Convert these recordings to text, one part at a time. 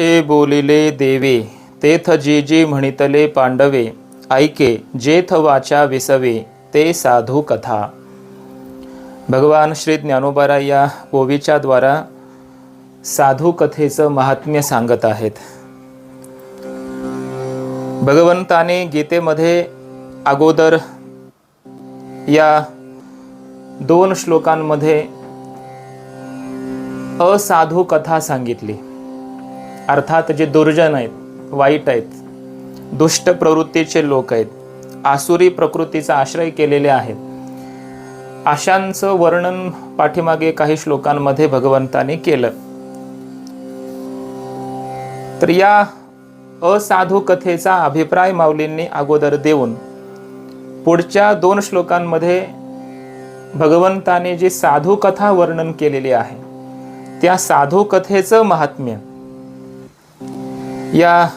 असे बोलिले देवे तेथ जी जे म्हणितले पांडवे ऐके जेथ वाचा विसवे ते साधू कथा. भगवान श्री ज्ञानोबाराय या गोवीच्याद्वारा साधू कथेचं महात्म्य सांगत आहेत. भगवंताने गीतेमध्ये अगोदर या दोन श्लोकांमध्ये असाधू कथा सांगितली. अर्थात जे दुर्जन आहेत वाईट आहेत दुष्ट प्रवृत्तीचे लोक आहेत आसुरी प्रकृतीचा आश्रय केलेले आहेत. अशांचं वर्णन पाठीमागे काही श्लोकांमध्ये भगवंताने केलं. तर या असाधू कथेचा अभिप्राय माऊलींनी अगोदर देऊन पुढच्या दोन श्लोकांमध्ये भगवंताने जी साधू कथा वर्णन केलेली आहे त्या साधू कथेचं महात्म्य या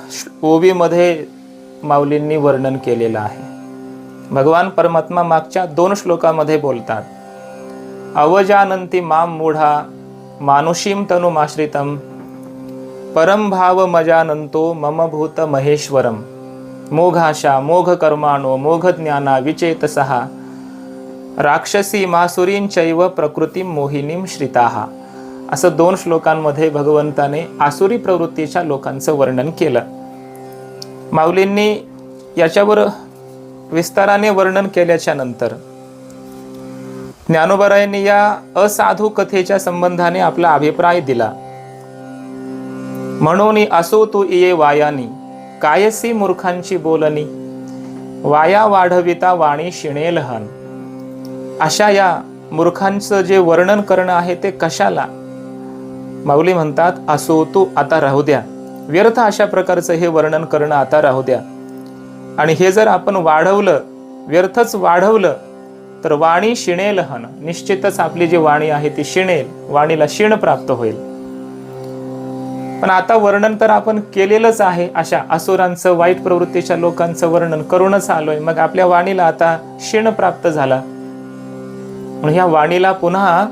ओवीमध्ये माऊलींनी वर्णन केलेलं आहे. भगवान परमात्मा मागच्या दोन श्लोकामध्ये बोलतात अवजानंती माम मूढा मानुषीम तनुमाश्रितम परम भाव मजानंतो मम भूत महेश्वरम। मोघाशा मोघ कर्माणो मोघ ज्ञाना विचेतसहा राक्षसी मासुरींचैव प्रकृती मोहिनीम श्रिताहा असं दोन श्लोकांमध्ये भगवंताने आसुरी प्रवृत्तीच्या लोकांचं वर्णन केलं. माऊलींनी याच्यावर विस्ताराने वर्णन केल्याच्यानंतर ज्ञानोबरायांनी या असाधू कथेच्या संबंधाने आपला अभिप्राय दिला. म्हणून असो तू इये वायानी कायसी मूर्खांची बोलणी वाया वाढविता वाणी शिणेलहन अशा या मूर्खांचं जे वर्णन करणं आहे ते कशाला? माऊली म्हणतात असो तू आता राहू द्या. व्यर्थ अशा प्रकारचं हे वर्णन करणं आता राहू द्या. आणि हे जर आपण वाढवलं व्यर्थच वाढवलं तर वाणी शिणेल हन निश्चितच आपली जी वाणी आहे ती शिणेल वाणीला शिण प्राप्त होईल. पण आता वर्णन तर आपण केलेलंच आहे अशा असुरांचं वाईट प्रवृत्तीच्या लोकांचं वर्णन करूनच आलोय. मग आपल्या वाणीला आता शिण प्राप्त झाला. म्हणून ह्या वाणीला पुन्हा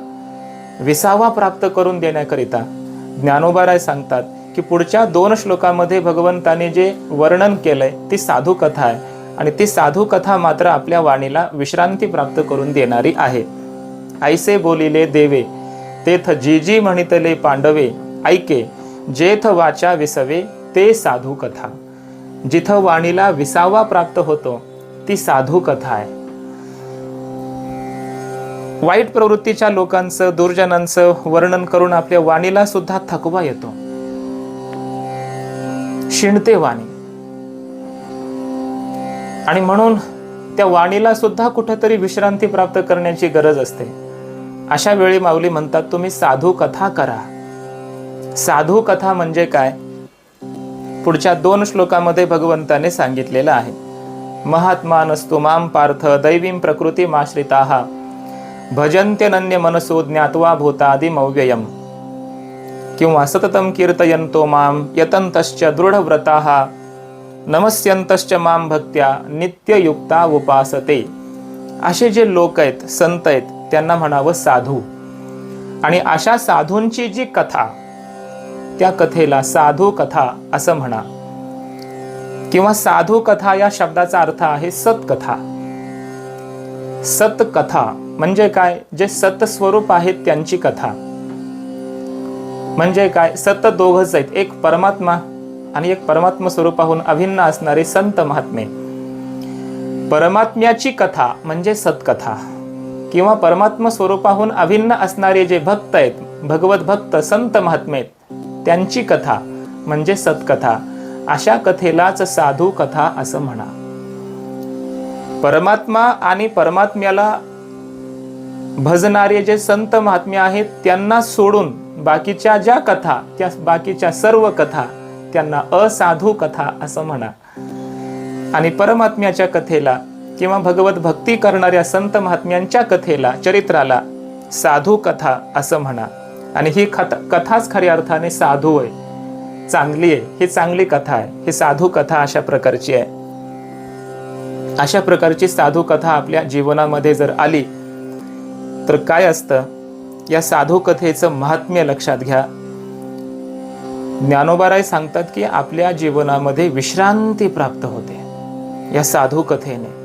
विसावा प्राप्त करून देण्याकरिता ज्ञानोबाराय सांगतात की पुढच्या दोन श्लोकामध्ये भगवंताने जे वर्णन केलंय ती साधू कथा आहे. आणि ती साधू कथा मात्र आपल्या वाणीला विश्रांती प्राप्त करून देणारी आहे. ऐसे बोलिले देवे तेथ जी जी म्हणितले पांडवे ऐके जेथ वाचा विसवे ते साधू कथा. जिथं वाणीला विसावा प्राप्त होतो ती साधू कथा आहे. वाईट प्रवृत्तीच्या लोकांचं दुर्जनांचं वर्णन करून आपल्या वाणीला सुद्धा थकवा येतो. शिणते वाणी. आणि म्हणून त्या वाणीला सुद्धा कुठेतरी विश्रांती प्राप्त करण्याची गरज असते. अशा वेळी माऊली म्हणतात तुम्ही साधू कथा करा. साधू कथा म्हणजे काय? पुढच्या दोन श्लोकामध्ये भगवंताने सांगितलेलं आहे. महात्मा नसतो माम पार्थ दैवीम प्रकृती माश्रिता भजन्त्यनन्य मनसो ज्ञात्वा भूतादिमव्ययम्। किंवा सततम कीर्तयन्तो माम यतंतश्च दृढव्रताः नमस्यंतश्च माम भक्त्या नित्ययुक्ता उपासते। असे जे लोक आहेत संत आहेत त्यांना म्हणावं साधू। आणि अशा साधूंची जी कथा त्या कथेला साधू कथा असं म्हणा। किंवा साधू कथा या शब्दाचा अर्थ आहे सत्कथा। सतकथा म्हणजे काय? जे सतस्वरूप आहेत त्यांची कथा. म्हणजे काय? सत दोघच आहेत. एक परमात्मा आणि एक परमात्मा स्वरूपाहून अभिन्न असणारे संत महात्मे. परमात्म्याची कथा म्हणजे सतकथा. किंवा परमात्मा स्वरूपाहून अभिन्न असणारे जे भक्त आहेत भगवत भक्त संत महात्मे आहेत त्यांची कथा म्हणजे सतकथा. अशा कथेलाच साधू कथा असं म्हणा. परमात्मा आणि परमात्म्याला भजणारे जे संत महात्मे आहेत त्यांना सोडून बाकीच्या ज्या कथा त्या बाकीच्या सर्व कथा त्यांना असाधू कथा असं म्हणा. आणि परमात्म्याच्या कथेला किंवा भगवत भक्ती करणाऱ्या संत महात्म्यांच्या कथेला चरित्राला साधू कथा असं म्हणा. आणि ही कथा कथाच खऱ्या अर्थाने साधू आहे. चांगली आहे. ही चांगली कथा आहे. ही साधू कथा अशा प्रकारची आहे. अशा प्रकारची साधू कथा आपल्या जीवनामध्ये जर आली तर काय असतं? या साधू कथेचं महात्म्य लक्षात घ्या. ज्ञानोबाराय सांगतात की आपल्या जीवनामध्ये विश्रांती प्राप्त होते या साधू कथेने.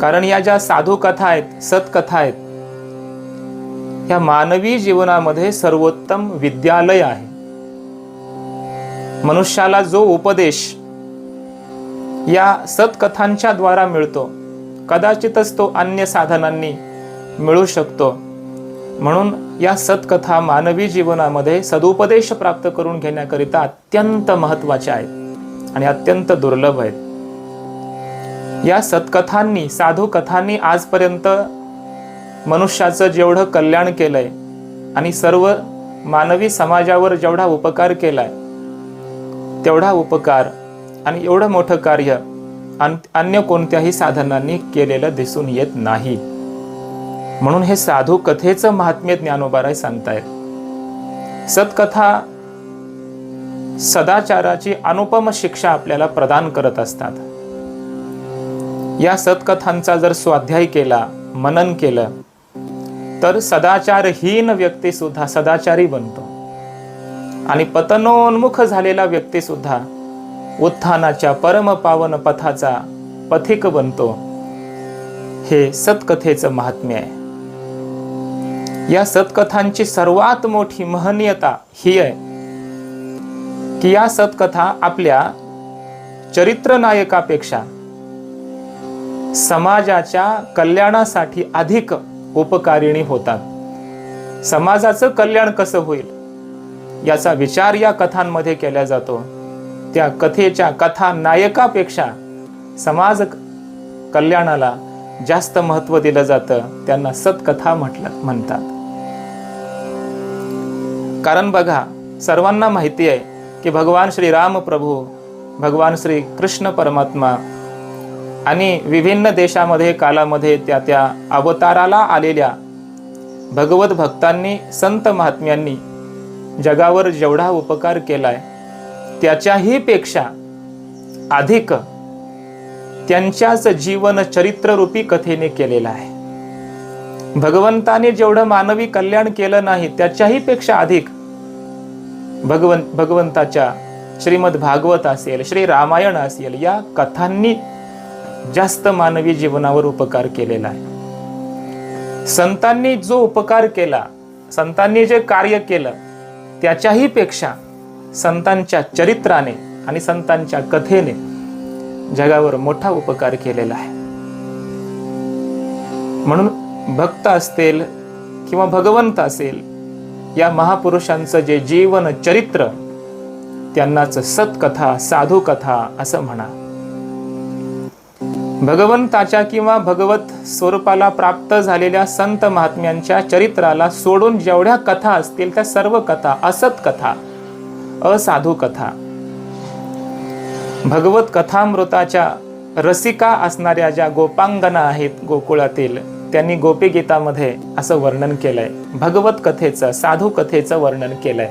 कारण या ज्या साधू कथा आहेत सत्कथा आहेत या मानवी जीवनामध्ये सर्वोत्तम विद्यालय आहे. मनुष्याला जो उपदेश या सत्कथांच्या द्वारा मिळतो. कदाचितच तो अन्य साधनांनी मिळू शकतो. म्हणून या सत्कथा मानवी जीवनामध्ये सदुपदेश प्राप्त करून घेण्याकरिता अत्यंत महत्त्वाच्या आहेत आणि अत्यंत दुर्लभ आहेत. या सत्कथांनी साधू कथांनी आजपर्यंत मनुष्याचं जेवढं कल्याण केलंय आणि सर्व मानवी समाजावर जेवढा उपकार केलाय तेवढा उपकार आणि एवढं मोठं कार्य अन- अन्य कोणत्याही साधनांनी केलेलं दिसून येत नाही. म्हणून हे साधू कथेचं महात्म्य ज्ञानोबाराय सांगतायत. सत्कथा सदाचाराची अनुपम शिक्षा आपल्याला प्रदान करत असतात. या सत्कथांचा जर स्वाध्याय केला मनन केलं तर सदाचारहीन व्यक्ती सुद्धा सदाचारी बनतो. आणि पतनोन्मुख झालेला व्यक्ती सुद्धा उत्थानाच्या परमपावन पथाचा पथिक बनतो. हे सत्कथेचं महात्म्य आहे. या सत्कथांची सर्वात मोठी महनीयता ही आहे की या सत्कथा आपल्या चरित्रनायकापेक्षा समाजाच्या कल्याणासाठी अधिक उपकारिणी होतात. समाजाचं कल्याण कसं होईल याचा विचार या कथांमध्ये केला जातो. त्या कथेच्या कथा नायकापेक्षा समाज कल्याणाला जास्त महत्त्व दिलं जातं त्यांना सत्कथा म्हटलं म्हणतात. कारण बघा सर्वांना माहिती आहे की भगवान श्री राम प्रभू भगवान श्री कृष्ण परमात्मा आणि विभिन्न देशामध्ये कालामध्ये त्या त्या अवताराला आलेल्या भगवत भक्तांनी संत महात्म्यांनी जगावर जेवढा उपकार केलाय त्याच्याही पेक्षा अधिक त्यांच्याच जीवन चरित्ररूपी कथेने केलेलं आहे. भगवंताने जेवढं मानवी कल्याण केलं नाही त्याच्याही पेक्षा अधिक भगवंत भगवंताच्या श्रीमद भागवत असेल श्री रामायण असेल या कथांनी जास्त मानवी जीवनावर उपकार केलेला आहे. संतांनी जो उपकार केला संतांनी जे कार्य केलं त्याच्याही पेक्षा संतांच्या चरित्राने आणि संतांच्या कथेने जगावर मोठा उपकार केलेला आहे. म्हणून भक्त असतील किंवा भगवंत असेल या महापुरुषांचं जे जीवन चरित्र त्यांनाच सत्कथा साधू कथा असं म्हणा. भगवंताच्या किंवा भगवत स्वरूपाला प्राप्त झालेल्या संत महात्म्यांच्या चरित्राला सोडून जेवढ्या कथा असतील त्या सर्व कथा असत कथा असाधू कथा. भगवत कथामृताच्या रसिका असणाऱ्या ज्या गोपांगना आहेत गोकुळातील त्यांनी गोपी गीतामध्ये असं वर्णन केलंय. भगवत कथेचं साधू कथेचं वर्णन केलंय.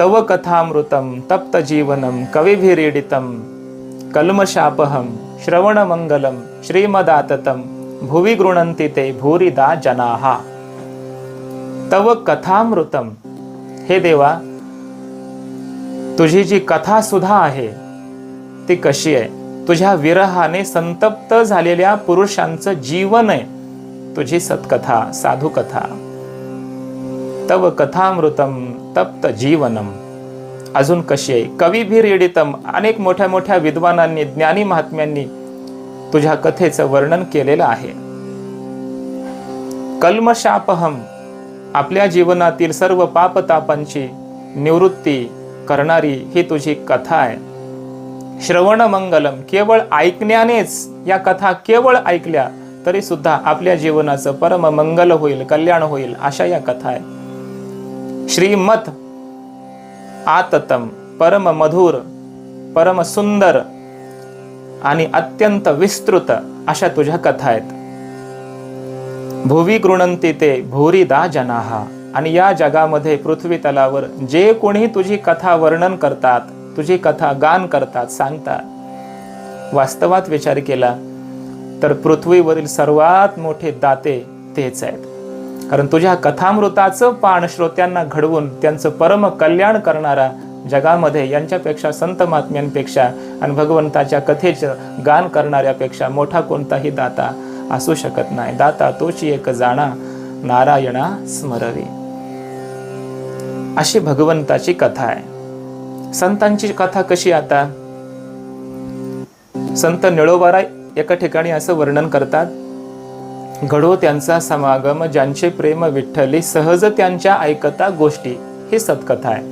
तव कथामृतम तप्त जीवनम कविभिरीडितम कल्मशापहम श्रवणमंगलम श्रीमदाततम भुवि गृणंती ते भूरिदा जनाहा तव कथामृतम हे देवा तुझी जी कथा सुद्धा आहे ती कशी आहे? तुझ्या विरहाने संतप्त झालेल्या पुरुषांचं जीवन आहे तुझी सत्कथा साधू कथा तव कथामृतम तप्त जीवनम. अजून कशी आहे? कविभिरीडितम अनेक मोठ्या मोठ्या विद्वानांनी ज्ञानी महात्म्यांनी तुझ्या कथेचं वर्णन केलेलं आहे. कल्मशापहम आपल्या जीवनातील सर्व पापतापांची निवृत्ती करणारी ही तुझी कथा आहे. श्रवण मंगलम केवळ ऐकण्यानेच या कथा केवळ ऐकल्या तरी सुद्धा आपल्या जीवनाचं परम मंगल होईल कल्याण होईल अशा या कथा आहे श्रीमत आततम परम मधुर परम सुंदर आणि अत्यंत विस्तृत अशा तुझ्या कथा आहेत. भुवी गृणंती ते भूरिदा जनाहा. आणि या जगामध्ये पृथ्वी तलावर जे कोणी तुझी कथा वर्णन करतात तुझी कथा गान करतात सांगतात. वास्तवात विचार केला तर पृथ्वीवरील सर्वात मोठे दाते तेच आहेत. कारण तुझ्या कथामृताचं पान श्रोत्यांना घडवून त्यांचं परम कल्याण करणारा जगामध्ये यांच्यापेक्षा संत महात्म्यांपेक्षा आणि भगवंताच्या कथेचं गान करणाऱ्यापेक्षा मोठा कोणताही दाता असू शकत नाही. दाता तोची एक जाणा नारायणा स्मरवे. अशी भगवंताची कथा आहे. संतांची कथा कशी आता? संत निळोबाराय एका ठिकाणी असं वर्णन करतात घडो त्यांचा समागम ज्यांचे प्रेम विठ्ठली सहज त्यांच्या ऐकता गोष्टी. ही सत्कथा आहे.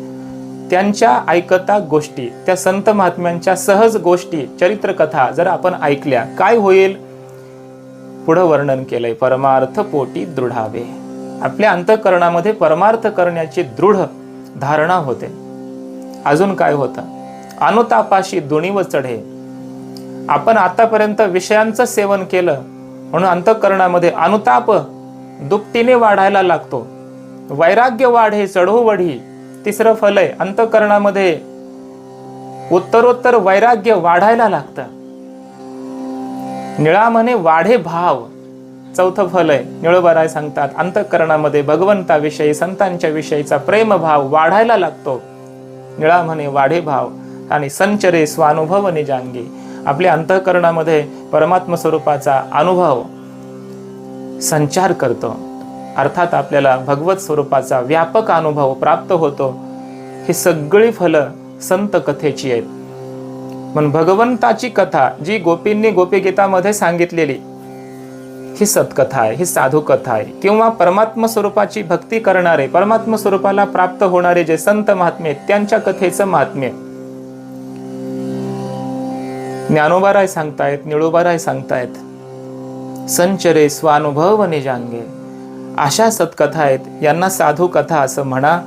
त्यांच्या ऐकता गोष्टी त्या संत महात्म्यांच्या सहज गोष्टी चरित्रकथा जर आपण ऐकल्या काय होईल? पुढं वर्णन केलंय परमार्थ पोटी दृढावे. आपल्या अंतकरणामध्ये परमार्थ करण्याची दृढ धारणा होते. अजून काय होतं? अनुतापाशी दुणीव चढे. आपण आतापर्यंत विषयांचं सेवन केलं म्हणून अंतकरणामध्ये अनुताप दुपटीने वाढायला लागतो. वैराग्य वाढे चढो वढी. तिसरं फल आहे अंतकरणामध्ये उत्तरोत्तर वैराग्य वाढायला लागतं. निळा म्हणे वाढे भाव. चौथं फल आहे. निळबराय सांगतात अंतकरणामध्ये भगवंताविषयी संतांच्या विषयीचा प्रेमभाव वाढायला लागतो. निळा म्हणे वाढे भाव आणि संचरे स्वानुभव निजांगी. आपल्या अंतःकरणामध्ये परमात्म स्वरूपाचा अनुभव संचार करतो. अर्थात आपल्याला भगवत स्वरूपाचा व्यापक अनुभव प्राप्त होतो. ही सगळी फलं संत कथेची आहेत. पण भगवंताची कथा जी गोपींनी गोपीगीतामध्ये सांगितलेली ही सत्कथा आहे ही साधू कथा आहे. किंवा परमात्म स्वरूपाची भक्ती करणारे परमात्म स्वरूपाला प्राप्त होणारे जे संत महात्मे आहेत, त्यांच्या कथेचं महात्म्य ज्ञानोबाराय सांगतायत निळोबाराय सांगतायत संचरे स्वानुभव निजांगे. अशा सत्कथा आहेत यांना साधू कथा असं म्हणा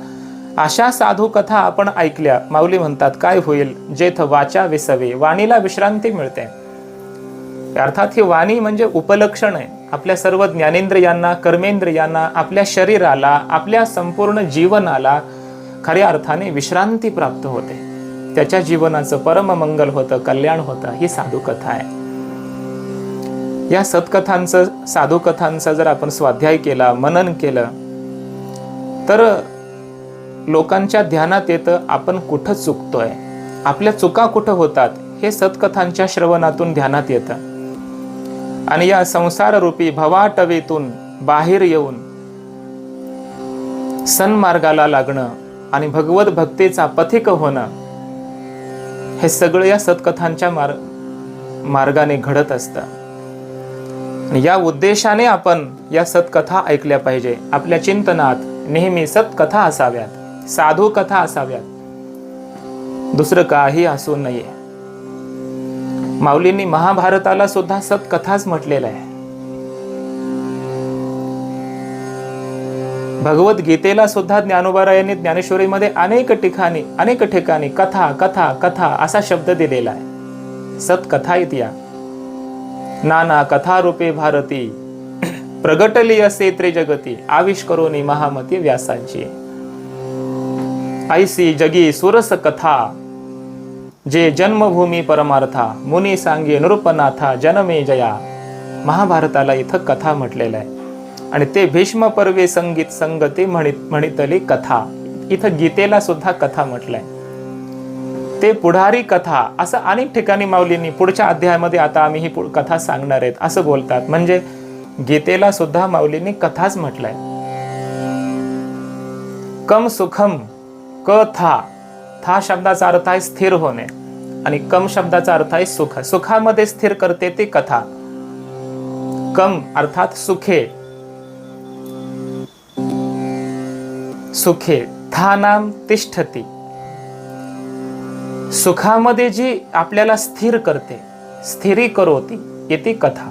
अशा साधू कथा आपण ऐकल्या माऊली म्हणतात काय होईल? जेथ वाचा विसवे वाणीला विश्रांती मिळते. अर्थात ही वाणी म्हणजे उपलक्षण आहे. आपल्या सर्व ज्ञानेंद्रियांना कर्मेंद्रियांना आपल्या शरीराला आपल्या संपूर्ण जीवनाला खऱ्या अर्थाने विश्रांती प्राप्त होते. त्याच्या जीवनाचं परममंगल होतं कल्याण होतं ही साधू कथा आहे. या सत्कथांचं साधू कथांचा जर आपण स्वाध्याय केला मनन केलं तर लोकांच्या ध्यानात येतं आपण कुठं चुकतोय? आपल्या चुका कुठं होतात हे सतकथांच्या श्रवणातून ध्यानात येतं. आणि या संसार रूपी भवाटवेतून बाहेर येऊन सन्मार्गाला लागणं आणि भगवत भक्तीचा पथिक होणं हे सगळं या सतकथांच्या मार मार्गाने घडत असतं. या उद्देशाने आपण या सत्कथा ऐकल्या पाहिजे. आपल्या चिंतनात नेहमी सत्कथा असाव्यात. साधू कथा असाव्यात. दुसरं काही असू नये. माऊलींनी महाभारताला सुद्धा सत्कथाच म्हटलेलं आहे. भगवद्गीतेला सुद्धा ज्ञानोबारायांनी ज्ञानेश्वरीमध्ये अनेक ठिकाणी अनेक ठिकाणी कथा कथा कथा असा शब्द दिलेला आहे. सतकथा या. नाना कथा रूपे भारती. प्रगटली असे त्रिजगती. आविष्करोनी महामती व्यासांची. ऐसी जगी सुरस कथा जे जन्मभूमी परमार्था मुनी सांगे नृपनाथा जनमे जया. महाभारताला इथं कथा म्हटलेलं आहे. आणि ते भीष्म पर्वे संगीत संगती म्हणित म्हणितली कथा. इथं गीतेला सुद्धा कथा म्हटलंय. ते पुढारी कथा असं अनेक ठिकाणी माऊलींनी पुढच्या अध्यायामध्ये आता आम्ही ही कथा सांगणार आहेत असं बोलतात. म्हणजे गीतेला सुद्धा माऊलींनी कथाच म्हटलंय. कम सुखम क था. था शब्दाचा अर्थ आहे स्थिर होणे आणि कम शब्दाचा अर्थ आहे सुख. सुखामध्ये स्थिर करते ती कथा. कम अर्थात सुखे. सुखे. था नाम तिष्ठती. सुखामध्ये जी आपल्याला स्थिर करते स्थिरी करोती येते कथा.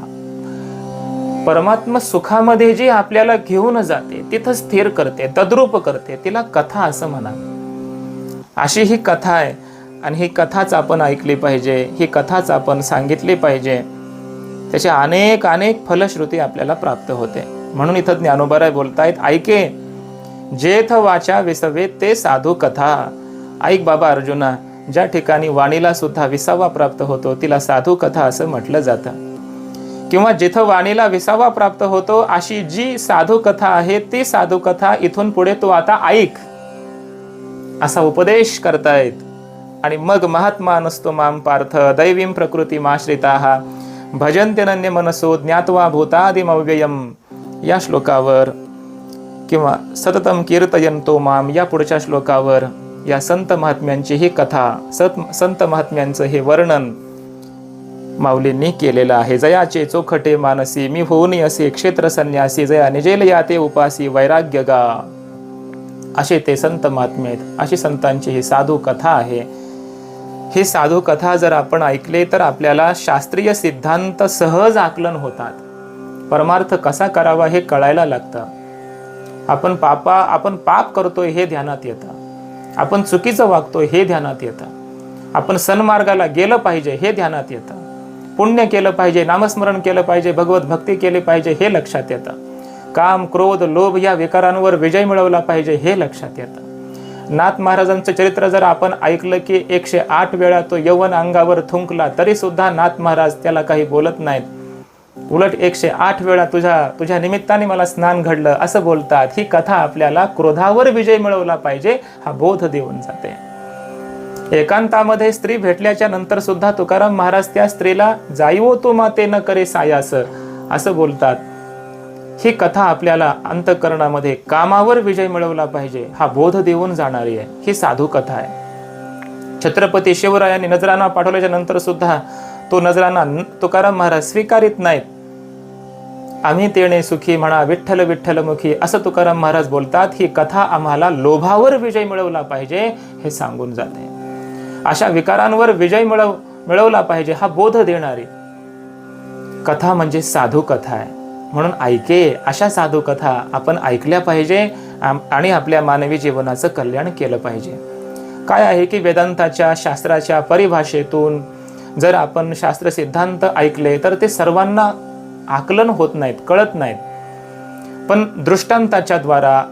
परमात्मा सुखामध्ये जी आपल्याला घेऊन जाते तिथं स्थिर करते तद्रूप करते तिला कथा असं म्हणा अशी ही कथा आहे. आणि ही कथाच आपण ऐकली पाहिजे. ही कथाच आपण सांगितली पाहिजे. त्याचे अनेक अनेक फलश्रुती आपल्याला प्राप्त होते. म्हणून इथं ज्ञानोबाराय बोलतायत ऐके जेथ वाचा विसवे ते साधू कथा. ऐक बाबा अर्जुना ज्या ठिकाणी वाणीला सुद्धा विसावा प्राप्त होतो तिला साधू कथा असं म्हटलं जातं. किंवा जिथं वाणीला विसावा प्राप्त होतो अशी जी साधू कथा आहे ती साधू कथा इथून पुढे तू आता ऐक. असा उपदेश करतायत. आणि मग महात्मा नसतो माम पार्थ दैवीं प्रकृती माश्रिता भजन्त्यनन्य मनसो ज्ञात्वा भूतादिमव्ययम या श्लोकावर किंवा सततम कीर्तयंतो माम या पुढच्या श्लोकावर या संत महात्म्यांची ही कथा सत संत महात्म्यांचं हे वर्णन माऊलींनी केलेलं आहे. जयाचे चोखटे मानसी मी होऊनी असे क्षेत्र संन्यासी जया निजेल याते उपासी वैराग्य गा. असे ते संत महात्मे आहेत अशी संतांची ही साधू कथा आहे. ही साधू कथा जर आपण ऐकले तर आपल्याला शास्त्रीय सिद्धांत सहज आकलन होतात. परमार्थ कसा करावा हे कळायला लागतं. आपण पापा आपण पाप करतोय हे ध्यानात येतं. आपण चुकीचं वागतोय हे ध्यानात येतं. आपण सन्मार्गाला गेलं पाहिजे हे ध्यानात येतं. पुण्य केलं पाहिजे नामस्मरण केलं पाहिजे भगवत भक्ती केली पाहिजे हे लक्षात येतं. काम क्रोध लोभ या विकारांवर विजय मिळवला पाहिजे हे लक्षात येतं. नाथ महाराजांचं चरित्र जर आपण ऐकलं की एकशे आठ वेळा तो यवन अंगावर थुंकला तरी सुद्धा नाथ महाराज त्याला काही बोलत नाहीत. उलट एकशे आठ वेळा तुझ्या तुझ्या निमित्ताने मला स्नान घडलं असं बोलतात. ही कथा आपल्याला क्रोधावर विजय मिळवला पाहिजे हा बोध देऊन जाते. एकांतामध्ये स्त्री भेटल्याच्या नंतर सुद्धा तुकाराम महाराज त्या स्त्रीला जाईवो तो माते न करे सायास असं बोलतात. ही कथा आपल्याला अंतकरणामध्ये कामावर विजय मिळवला पाहिजे हा बोध देऊन जाणारी आहे. ही साधू कथा आहे. छत्रपती शिवरायांनी नजराना पाठवल्याच्या नंतर सुद्धा तो नजराना तुकाराम महाराज स्वीकारित नाहीत. आम्ही तेणे सुखी म्हणा विठ्ठल विठ्ठल मुखी असं तुकाराम महाराज बोलतात ही कथा आम्हाला लोभावर विजय मिळवला पाहिजे हे सांगून जाते. अशा विकारांवर विजय मिळव मिळवला पाहिजे हा बोध देणारी. कथा म्हणजे साधू कथा आहे. म्हणून ऐके अशा साधू कथा आपण ऐकल्या पाहिजे आणि आपल्या मानवी जीवनाचं कल्याण केलं पाहिजे. काय आहे की वेदांताच्या शास्त्राच्या परिभाषेतून जर आपण शास्त्र सिद्धांत ऐकले तर ते सर्वांना आकलन होत नाहीत कळत नाहीत. पण दृष्टांताच्या द्वारा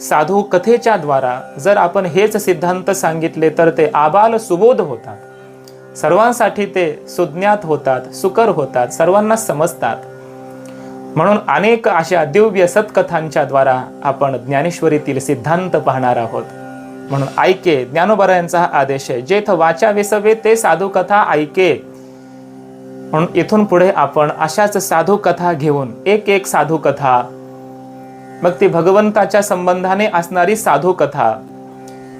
साधू कथेच्या द्वारा जर आपण हेच सिद्धांत सांगितले तर ते आबाल सुबोध होतात. सर्वांसाठी ते सुज्ञात होतात सुकर होतात सर्वांना समजतात. म्हणून अनेक अशा दिव्य सत्कथांच्या द्वारा आपण ज्ञानेश्वरीतील सिद्धांत पाहणार आहोत. म्हणून ऐके ज्ञानोबरायांचा हा आदेश आहे जेथ वाचा विसवे ते साधू कथा ऐके. म्हणून इथून पुढे आपण अशाच साधू कथा घेऊन एक एक साधू कथा मग ती भगवंताच्या संबंधाने असणारी साधू कथा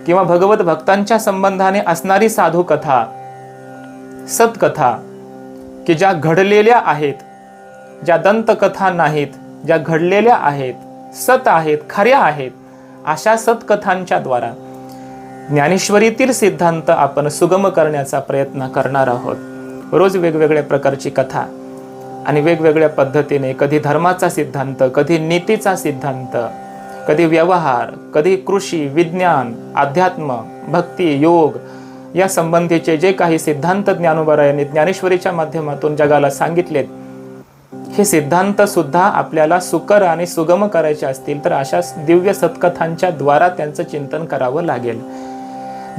किंवा भगवत भक्तांच्या संबंधाने असणारी साधू कथा सत्कथा की ज्या घडलेल्या आहेत ज्या दंतकथा नाहीत ज्या घडलेल्या आहेत सत आहेत खऱ्या आहेत अशा सतकथांच्या द्वारा ज्ञानेश्वरीतील सिद्धांत आपण सुगम करण्याचा प्रयत्न करणार आहोत. रोज वेगवेगळ्या प्रकारची कथा आणि वेगवेगळ्या पद्धतीने कधी धर्माचा सिद्धांत कधी नीतीचा सिद्धांत कधी व्यवहार कधी कृषी विज्ञान अध्यात्म भक्ती योग या संबंधीचे जे काही सिद्धांत ज्ञानोबरायांनी ज्ञानेश्वरीच्या माध्यमातून जगाला सांगितलेत हे सिद्धांत सुद्धा आपल्याला सुकर आणि सुगम करायचे असतील तर अशा दिव्य सत्कथांच्या द्वारा त्यांचं चिंतन करावं लागेल.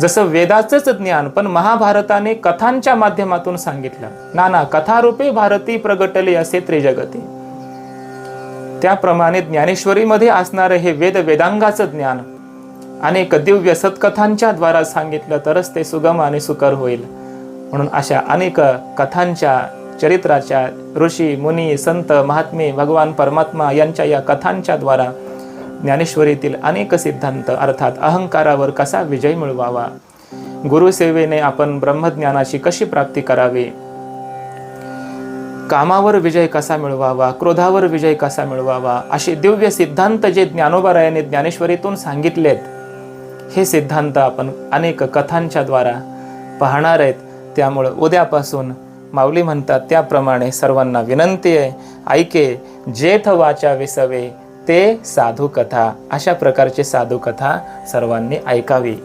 जसं वेदाचंच ज्ञान पण महाभारताने कथांच्या माध्यमातून सांगितलं. नाना कथारूपे भारती प्रगटले असे त्रिजगती. त्याप्रमाणे ज्ञानेश्वरीमध्ये असणारं हे वेद वेदांगाचं ज्ञान अनेक दिव्य सत्कथांच्या द्वारा सांगितलं तरच ते सुगम आणि सुकर होईल. म्हणून अशा अनेक कथांच्या चरित्राच्या ऋषी मुनी संत महात्मे भगवान परमात्मा यांच्या या कथांच्या द्वारा ज्ञानेश्वरीतील अनेक सिद्धांत अर्थात अहंकारावर कसा विजय मिळवावा? गुरुसेवेने आपण ब्रह्मज्ञानाची कशी प्राप्ती करावी? कामावर विजय कसा मिळवावा? क्रोधावर विजय कसा मिळवावा? असे दिव्य सिद्धांत जे ज्ञानोबारायाने ज्ञानेश्वरीतून सांगितलेत हे सिद्धांत आपण अनेक कथांच्या द्वारा पाहणार आहेत. त्यामुळं उद्यापासून माऊली म्हणतात त्याप्रमाणे सर्वांना विनंती आहे ऐके जेथ वाचा विसवे ते साधू कथा अशा प्रकारची साधू कथा सर्वांनी ऐकावी.